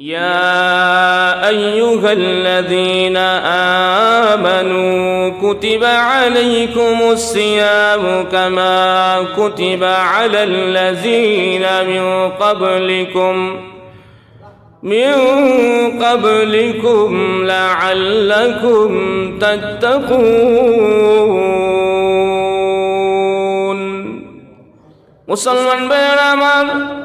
يا أيها الذين آمنوا كتب عليكم الصيام كما كتب على الذين من قبلكم. من قبلكم لعلكم تتقون. مسلمان بيرمان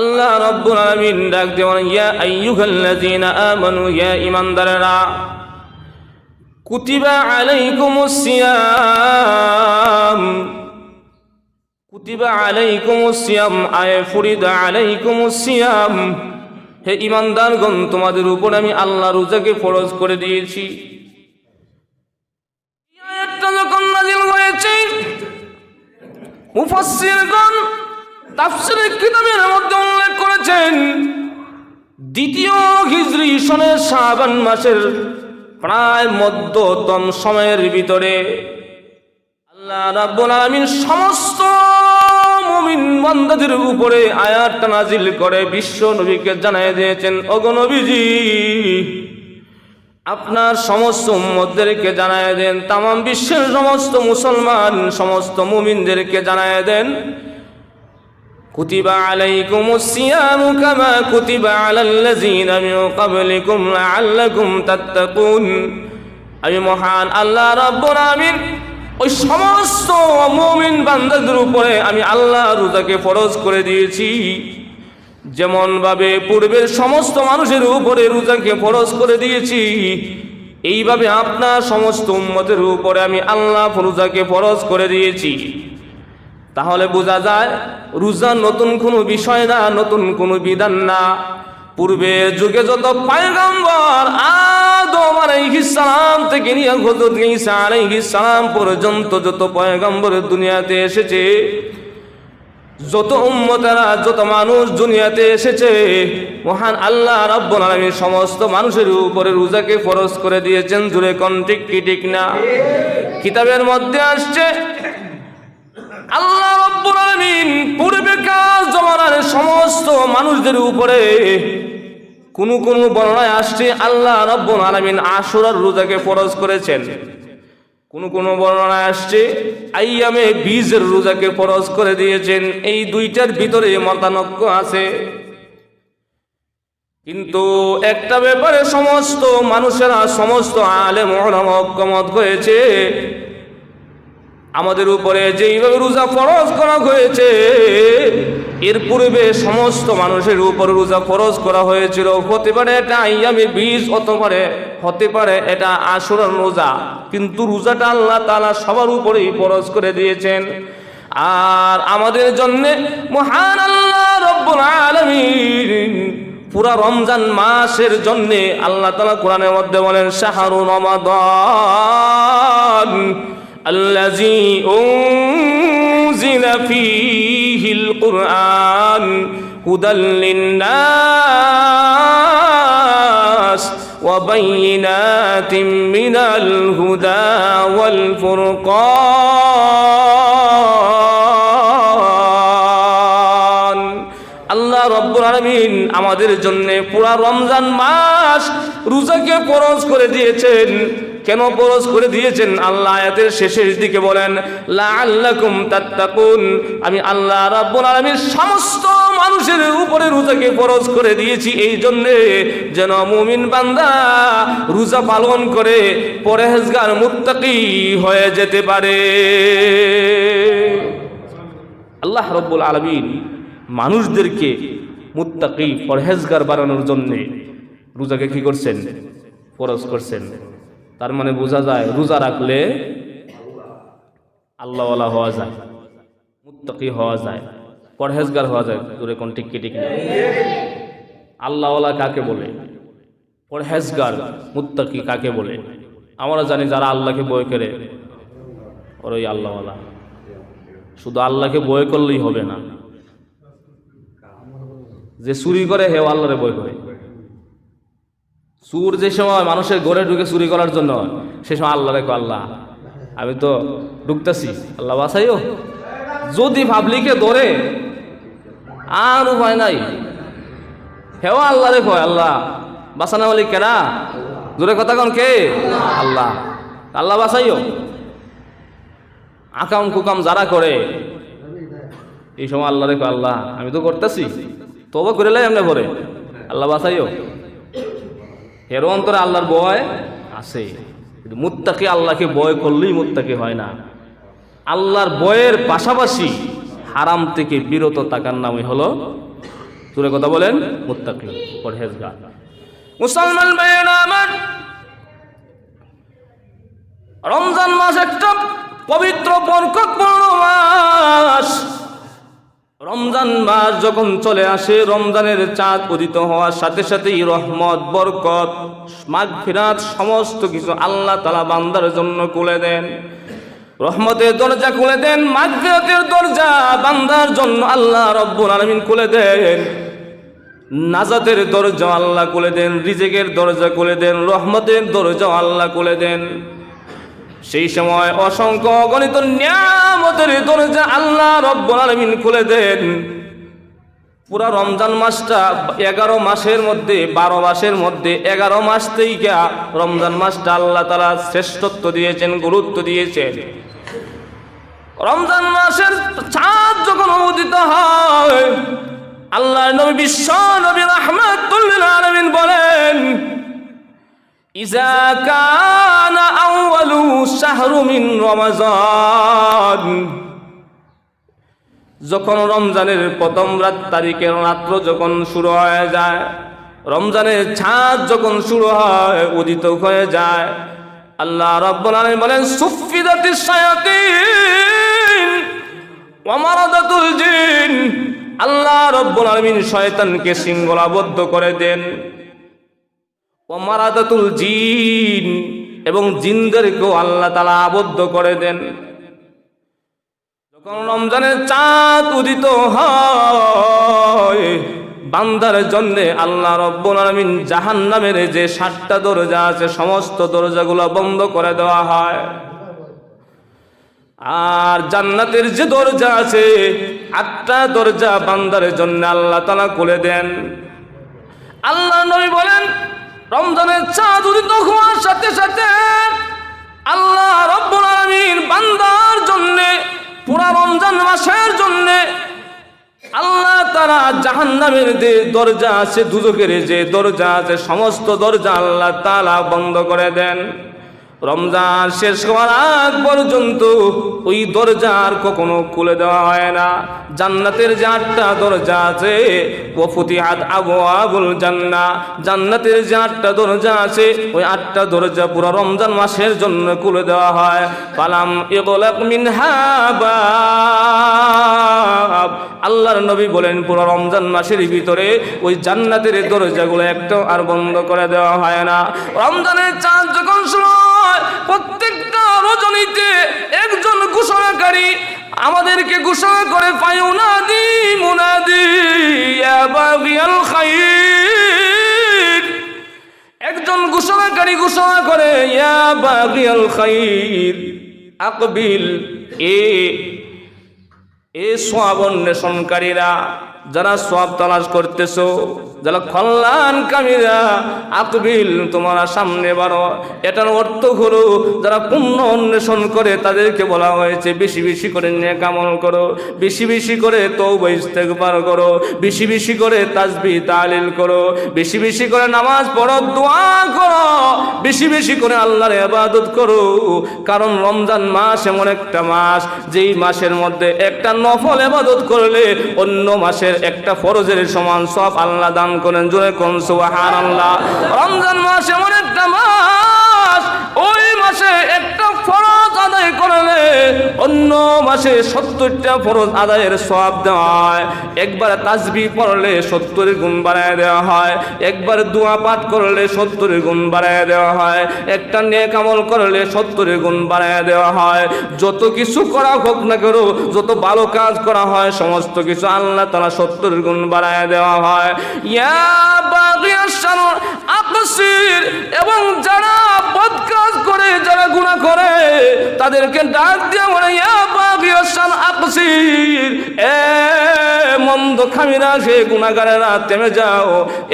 আল্লাহ রব্বুল আলামিন ডাক দেওয়ান ইয়া আইয়ুহাল্লাযীনা আমানু, ইয়া ঈমানদারেরা, কুতিবা আলাইকুমুস সিয়াম, কুতিবা আলাইকুমুস সিয়াম, আয় ফুরিদা আলাইকুমুস সিয়াম, হে ঈমানদারগণ, তোমাদের উপর আমি আল্লাহ রোজাকে ফরজ করে দিয়েছি। এই আয়াতটা যখন নাজিল হয়েছে, মুফাসসিরগণ তাফসীরের কিতাবের মধ্যে উল্লেখ করেছেন, দ্বিতীয় হিজরি সনের শাবান মাসের প্রায় মধ্যতম সময়ের ভিতরে আল্লাহ রাব্বুল আলামিন সমস্ত মুমিন বান্দাদের উপরে আয়াতটা নাজিল করে বিশ্ব নবীকে জানাই দিয়েছেন, ওগো আপনার সমস্ত উম্মতদেরকে জানায় দেন তাম বিশ্বের সমস্ত মুসলমান, সমস্ত মুমিনদেরকে জানায় দেন কুতিবা আলাইকুম সিয়ামু কামা কুতিবা আলাল্লাযীনা মিন ক্বাবলিকুম লাআল্লাকুম তাত্তাকুন আমি মহান আল্লাহ রাব্বুল আমিন ওই সমস্ত মুমিন বান্দাদের উপরে আমি আল্লাহ রোজাকে ফরজ করে দিয়েছি। যেমন ভাবে পূর্বের সমস্ত মানুষের উপরে রোজাকে ফরজ করে দিয়েছি, এইভাবে আপনার সমস্ত উম্মতের উপরে আমি আল্লাহ রোজাকে ফরজ করে দিয়েছি। তাহলে বোঝা যায় রোজা নতুন কোনো বিষয় না নতুন কোনো বিধান না। পূর্বে যুগে যত পায়গম্বর আদম আলাইহিস সালাম থেকে নিয়ে হযরত ঈসা আলাইহিস সালাম পর্যন্ত যত পয়গম্বর দুনিয়াতে এসেছে যত উম্মতেরা যত মানুষ দুনিয়াতে এসেছে মহান আল্লাহ রাব্বুল আলামিন সমস্ত মানুষের উপরে রোজাকে ফরজ করে দিয়েছেন। জুড়ে কোন ঠিক কি ঠিক না? কিতাবের মধ্যে আসছে আল্লাহ রাব্বুল আলামিন পূর্বেকার জমানার সমস্ত মানুষদের উপরে কোন কোন বর্ণনায় আসছে, আল্লাহ রাব্বুল আলামিন আশুরার রোজাকে ফরজ করেছেন। কোন কোন বর্ণনায় আসছে, আইয়ামে বীজের রোজাকে ফরজ করে দিয়েছেন। এই দুইটার ভিতরে মতানক্য আছে। কিন্তু একটা ব্যাপারে সমস্ত মানুষেরা, সমস্ত আলেম, ওলামা ঐক্যমত হয়েছে। আমাদের উপরে যেইভাবে রোজা ফরজ করা হয়েছে, এর পূর্বে সমস্ত মানুষের উপর রোজা ফরজ করা হয়েছিল। হতে পারে এটা আইয়ামে বীজ হতে পারে হতে পারে এটা আসরের রোজা। কিন্তু রোজাটা আল্লাহ তালা সবার উপরেই ফরজ করে দিয়েছেন। আর আমাদের জন্য মহান আল্লাহ রব্বুল পুরা রমজান মাসের জন্যে আল্লাহ তাআলা কোরআনের মধ্যে বলেন, শাহরু রমাদান। الذي أنزل فيه القرآن هدى للناس وبينات من الهدى والفرقان আল্লাহ রব্বুল আলামিন আমাদের জন্য পুরা রমজান মাস রোজাকে ফরজ করে দিয়েছেন কেন ফরজ করে দিয়েছেন? আল্লাহ আয়াতের শেষের দিকে বলেন, লাআল্লাকুম তাত্তাকুন। আমি আল্লাহ রাব্বুল আলামিন সমস্ত মানুষের উপরে রোজাকে ফরজ করে দিয়েছি। এই জন্য যেন মুমিন বান্দা রোজা পালন করে পরহেজগার মুত্তাকি হয়ে যেতে পারে। আল্লাহ রব্বুল আলামিন মানুষদেরকে মুত্তাকি, পরহেজগার বানানোর জন্যে রোজাকে কি করছেন? ফরজ করছেন। তার মানে বোঝা যায়, রোজা রাখলে আল্লাহওয়ালা হওয়া যায়, মুত্তাকি হওয়া যায়, পরহেজগার হওয়া যায়, দূরে কোন টিকি টিক আল্লাহওয়ালা কাকে বলে? পরহেজগার, মুত্তাকি কাকে বলে? আমরা জানি যারা আল্লাহকে বই করে, ওরই আল্লাহওয়ালা। শুধু আল্লাহকে বই করলেই হবে না। যে চুরি করে হেও আল্লাহরে বই করে। চুর যে সময় মানুষের ঘরে ঢুকে চুরি করার জন্য, সে সময় আল্লাহ রেখো আল্লাহ। আমি তো ঢুকতেছি, আল্লাহ বাসাইও যদি পাবলিকে ধরে, আর উপায় নাই। হেও আল্লাহ রে কয়, আল্লাহ বাসানা বলি কেনা দূরে কথা কন কে? আল্লাহ। আল্লাহ বাসাইও আকাম কুকাম যারা করে, এই সময় আল্লাহ রে কয়, আল্লাহ, আমি তো করতেছি। তবে করে লাই এমনি ভরে আল্লাহ বাসাইও হেরো অন্তরে আল্লাহর ভয় আছে। কিন্তু মুত্তাকি আল্লাহকে ভয় করলেই মুত্তাকি হয় না। আল্লাহর বয়ের পাশাপাশি হারাম থেকে বিরত থাকার নামই হলো, সুরে কথা বলেন, মুত্তাকি, পরহেজগার। মুসলমান ভাইয়েরা আমার, রমজান মাস একটা পবিত্র, বরকতপূর্ণ মাস। রমজান মাস যখন চলে আসে, রমজানের চাঁদ উদিত হওয়ার সাথে সাথেই রহমত, বরকত মাগফিরাত সমস্ত কিছু আল্লাহ তালা বান্দার জন্য খুলে দেন। রহমতের দরজা খুলে দেন, মাগফিরাতের দরজা বান্দার জন্য আল্লাহ রব্বুল আলামিন খুলে দেন। নাজাতের দরজা আল্লাহ খুলে দেন, রিজেকের দরজা খুলে দেন, রহমতের দরজা আল্লাহ খুলে দেন। সেই সময় অসংখ্য অগণিত নিয়ামতের দরজা আল্লাহ রব্বুল আলামিন খুলে দেন। পুরা রমজান মাসটা এগারো মাসের মধ্যে, বারো মাসের মধ্যে, এগারো মাস থেকে রমজান মাসটা আল্লাহ তালা শ্রেষ্ঠত্ব দিয়েছেন, গুরুত্ব দিয়েছেন। রমজান মাসের চাঁদ যখন উদিত হয় আল্লাহ নবী বিশ্ব নবী রহমাতুল্লিল বলেন যখন রমজানের প্রথম রাত তারিখের রাত্র যখন শুরু হয়ে যায়, রমজানের ছাদ যখন শুরু হয়, উদিত হয়ে যায়, আল্লাহ রব্বুল বলেন সুফিদাতিস আল্লাহ রব্বুল আলামিন শয়তানকে শৃঙ্খলাবদ্ধ করে দেন। ওয়া মারাদাতুল জিন, এবং জিনদেরকেও আল্লাহ তালা আবদ্ধ করে দেন। যখন রমজানের চাঁদ উদিত হয়, বান্দার জন্য আল্লাহ রব্বুল আলামিন জাহান্নামের যে সাতটা দরজা আছে, সমস্ত দরজাগুলো বন্ধ করে দেওয়া হয়। আর জান্নাতের যে দরজা আছে, আটটা দরজা বান্দার জন্য আল্লাহ তালা খুলে দেন। আল্লাহ নবী বলেন রমজানের চাঁদ উদিত হওয়ার সাথে সাথে আল্লাহ রব্বুল আলামিন বান্দার জন্য, পুরা রমজান মাসের জন্য আল্লাহ তারা জাহান্নামের যে দরজা আছে, দুদকের যে দরজা আছে, সমস্ত দরজা আল্লাহ তালা বন্ধ করে দেন। রমজান শেষ হওয়ার আগ পর্যন্ত ওই দরজা আর কখনো খুলে দেওয়া হয় না। জান্নাতের যে আটটা দরজা আছে ও ফুতিহাত আবু আবুল জান্না। জান্নাতের যে আটটা দরজা আছে, ওই আটটা দরজা পুরো রমজান মাসের জন্য খুলে দেওয়া হয়। পালাম এগোলাক মিনহাবা আল্লাহর নবী বলেন, পুরো রমজান মাসের ভিতরে ওই জান্নাতের দরজাগুলো একটা আর বন্ধ করে দেওয়া হয় না। রমজানের চাঁদ যখন শুরু রজনীতে একজন ঘোষণাকারী, আমাদেরকে ঘোষণা করে পায়ুনাদি মুনাদি ইয়া বাগিয়াল একজন ঘোষণাকারী ঘোষণা করে ইয়া বাগিয়াল খাইর। আকবিল, এ এ সব অন্বেষণকারীরা যারা সব তালাশ করতেছো, যারা কল্যাণ কামীরা, আকবিল তোমার সামনে বারো। এটার অর্থ হলো, যারা পুণ্য অন্বেষণ করে তাদেরকে বলা হয়েছে, বেশি বেশি করে নিয়ে কামল করো, বেশি বেশি করে তৌবা ইস্তেগফার করো, বেশি বেশি করে তাজবি তালিল করো, বেশি বেশি করে নামাজ পড়ো, দোয়া করো, বেশি বেশি করে আল্লাহর ইবাদত করো। কারণ রমজান মাস এমন একটা মাস, যেই মাসের মধ্যে একটা নফল ইবাদত করলে অন্য মাসের একটা ফরজের সমান সব আল্লাহ দান করেন। জোরে কোন সুবহানাল্লাহ। রমজান মাসে এমন একটা মাস, ওই মাসে একটা মাসে সত্তরটা ফরজ আদায়ের সব দেওয়া হয়। একবার তাসবি পড়লে সত্তরের গুণ বাড়ায় দেওয়া হয়। একবার দোয়া পাঠ করলে সত্তরের গুণ বাড়ায় দেওয়া হয়। একটা নেক আমল করলে সত্তরের গুণ বাড়ায় দেওয়া হয়। যত কিছু করা হোক না করো যত ভালো কাজ করা হয়, সমস্ত কিছু আল্লাহ তালা সত্তরের গুণ বাড়ায় দেওয়া হয়। এবং যারা বদ কাজ করে, যারা গুণা করে, তাদেরকে ডাক দিয়ে বলে, ইয়া বাগিয়াস শান তাকসির এ মন্দ খামিরা, সে গুণাগারেরা থেমে যাও।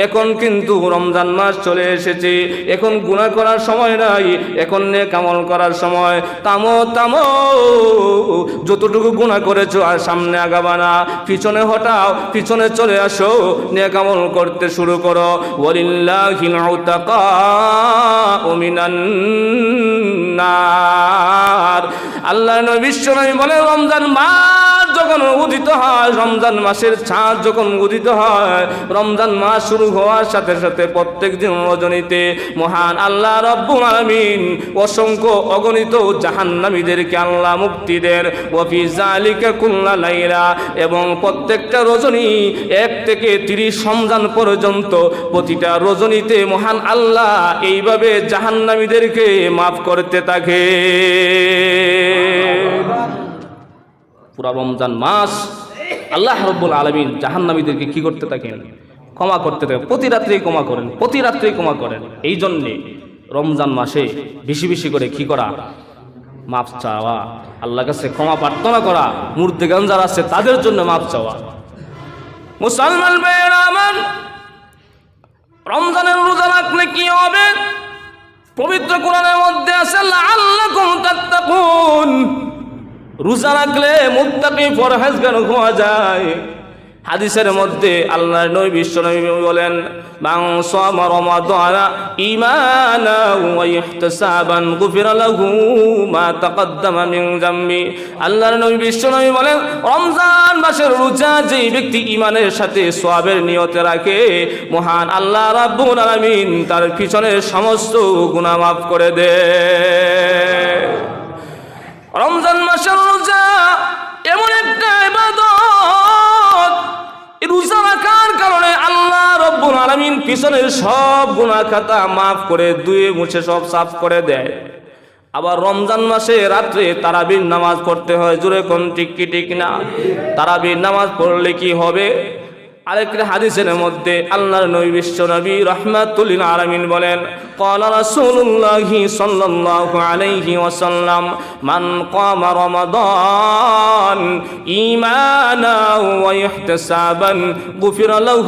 এখন কিন্তু রমজান মাস চলে এসেছে। এখন গুণা করার সময় নাই, এখন নে কামল করার সময়। তামো তামো, যতটুকু গুণা করেছ আর সামনে আগাবানা পিছনে হটাও, পিছনে চলে আসো। নে কামল করতে শুরু করো। ওয়ালিল্লাহিল উতাকাউ মিনান আল্লাহ নবী বলে, রমজান মাস যখন উদিত হয়, রমজান মাসের ছাঁদ যখন উদিত হয়, রমজান মাস শুরু হওয়ার সাথে সাথে প্রত্যেক দিন রজনীতে মহান আল্লাহ রব্বুল আলামিন অসংখ্য অগণিত জাহান্নামীদেরকে আল্লাহ মুক্তি দেন। ওয়াফি জালিকা কুল্লা লাইলা এবং প্রত্যেকটা রজনী এক থেকে তিরিশ রমজান পর্যন্ত প্রতিটা রজনীতে মহান আল্লাহ এইভাবে জাহান্নামীদেরকে মাফ করতে থাকে। পুরা রমজান মাস আল্লাহ রব্বুল আলমিন জাহান্নামীদেরকে কি করতে থাকেন? ক্ষমা করতে থাকেন। প্রতি রাত্রেই ক্ষমা করেন, প্রতি রাত্রেই ক্ষমা করেন। এই জন্যে রমজান মাসে বেশি বেশি করে কি করা? মাপ চাওয়া আল্লাহ কাছে ক্ষমা প্রার্থনা করা মূর্তিগান যারা আছে তাদের জন্য মাপ চাওয়া। মুসলমান আমার, রমজানের রোজা রাখলে কি হবে? পবিত্র কোরআনের মধ্যে আছে আল্লাহ রোজা রাখলে মুত্তাকি পরহেজগার হওয়া যায়? হাদিসের মধ্যে আল্লাহ নবী, বিশ্ব নবী বলেন আল্লাহর নবী, বিশ্ব নবী বলেন, রমজান মাসের রোজা যেই ব্যক্তি ঈমানের সাথে সওয়াবের নিয়তে রাখে, মহান আল্লাহ রাব্বুল আলামিন তার পিছনের সমস্ত গুনাহ মাফ করে দেয় রমজান মাসের রোজা এমন একটা ইবাদত। রোজা রাখার কারণে আল্লাহ রব্বুল আলামিন পিছনের সব গুনাহ খাতা মাফ করে ধুয়ে মুছে সব সাফ করে দেয়। আবার রমজান মাসে রাত্রে তারাবির নামাজ পড়তে হয়, জোরে কোন ঠিক কি ঠিক না? তারাবির নামাজ পড়লে কি হবে? আরেকটা হাদিসের মধ্যে আল্লাহর নবী বিশ্ব নবী রহমাতুল্লিল আলামিন বলেন قال رسول الله صلى الله عليه وسلم من قام رمضان إيمانا ويحتسابا غفر له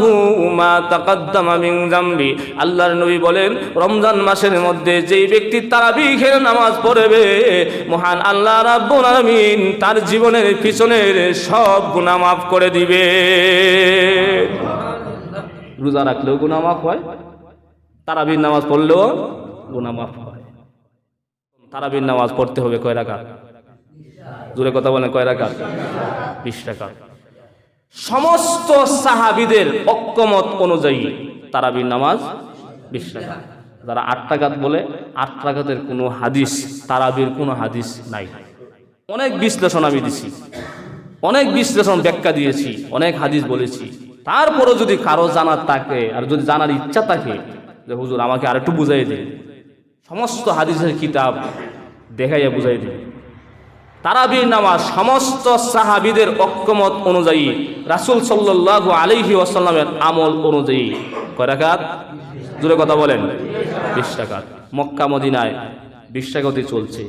ما تقدم من ذنبه আল্লাহর নবী বলেন রমজান মাসের মধ্যে যেই ব্যক্তি তারাবিহের নামাজ পড়বে মহান আল্লাহ রাব্বুল আলামিন তার জীবনের পিছনের সব গুনাহ মাফ করে দিবে রোজা রাখলেও গুনাহ মাফ হয়, তারাবির নামাজ পড়লেও গুনাহ মাফ হয়। তারাবির নামাজ পড়তে হবে কয় রাকাত? জোরে কথা বলেন, কয় রাকাত? বিশ রাকাত। সমস্ত সাহাবিদের ঐক্যমত অনুযায়ী তারাবির নামাজ বিশ রাকাত। যারা আট টাকাত বলে, আট টাকাতের কোনো হাদিস, তারাবির কোনো হাদিস নাই। অনেক বিশ্লেষণ আমি দিছি, অনেক বিশ্লেষণ ব্যাখ্যা দিয়েছি, অনেক হাদিস বলেছি। তারপরও যদি কারও জানার থাকে, আর যদি জানার ইচ্ছা থাকে, যে হুজুর আমাকে আর একটু বুঝাই দিন। সমস্ত হাদিসের কিতাব দেখাইয়া বুঝাই দিন। তারাবির নামাজ সমস্ত সাহাবিদের ঐক্যমত অনুযায়ী, রাসুল সাল্লাহ আলাইহি ওয়াসাল্লামের আমল অনুযায়ী। কয় রাকাত? জোরে কথা বলেন। বিশ টাকাত মক্কা, মদিনায় বিশ টাকাতে চলছে।